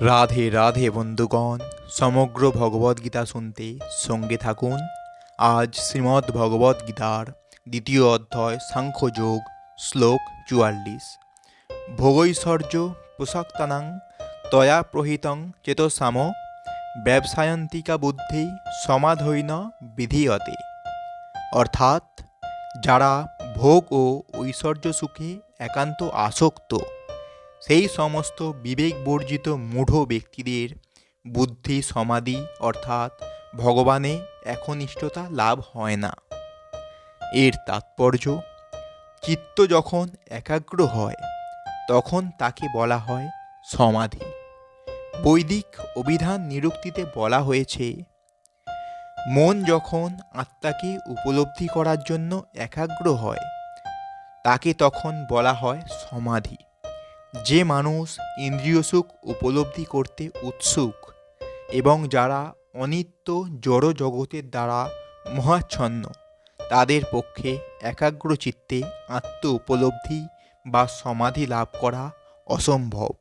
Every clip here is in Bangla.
রাধে রাধে বন্ধুগণ, সমগ্র ভগবদ্গীতা শুনতে সঙ্গে থাকুন। আজ শ্রীমদ্ ভগবদ্গীতার দ্বিতীয় অধ্যায় সাংখ্যযোগ শ্লোক চুয়াল্লিশ। ভোগৈশ্বর্য পোষাক্তানাং তয়া প্রহিতং চেতসাম ব্যবসায়ন্তিকা বুদ্ধি সমাধৈন বিধীয়তে। অর্থাৎ, যারা ভোগ ও ঐশ্বর্য সুখে একান্ত আসক্ত সেই সমস্ত বিবেক বর্জিত মূঢ় ব্যক্তিদের বুদ্ধি সমাধি অর্থাৎ ভগবানে একনিষ্ঠতা লাভ হয় না। এর তাৎপর্য, চিত্ত যখন একাগ্র হয়, তখন তাকে বলা হয় সমাধি। বৈদিক অভিধান নিরুক্তিতে বলা হয়েছে, মন যখন আত্মাকে উপলব্ধি করার জন্য একাগ্র হয়, তাকে তখন বলা হয় সমাধি। যে মানুষ ইন্দ্রিয় সুখ উপলব্ধি করতে উৎসুক এবং যারা অনিত্য জড় জগতের দ্বারা মহাচ্ছন্ন, তাদের পক্ষে একাগ্র চিত্তে আত্ম উপলব্ধি বা সমাধি লাভ করা অসম্ভব।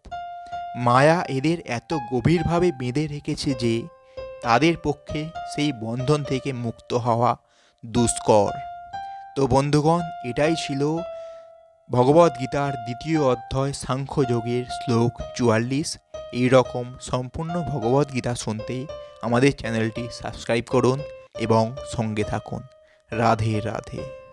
মায়া এদের এত গভীরভাবে বেঁধে রেখেছে যে তাদের পক্ষে সেই বন্ধন থেকে মুক্ত হওয়া দুষ্কর। তো বন্ধুগণ, এটাই ছিল ভগবদ্গীতার দ্বিতীয় অধ্যায় সাংখ্যযোগের শ্লোক চুয়াল্লিশ। এই রকম সম্পূর্ণ ভগবদ্গীতা শুনতে আমাদের চ্যানেলটি সাবস্ক্রাইব করুন এবং সঙ্গে থাকুন। রাধে রাধে।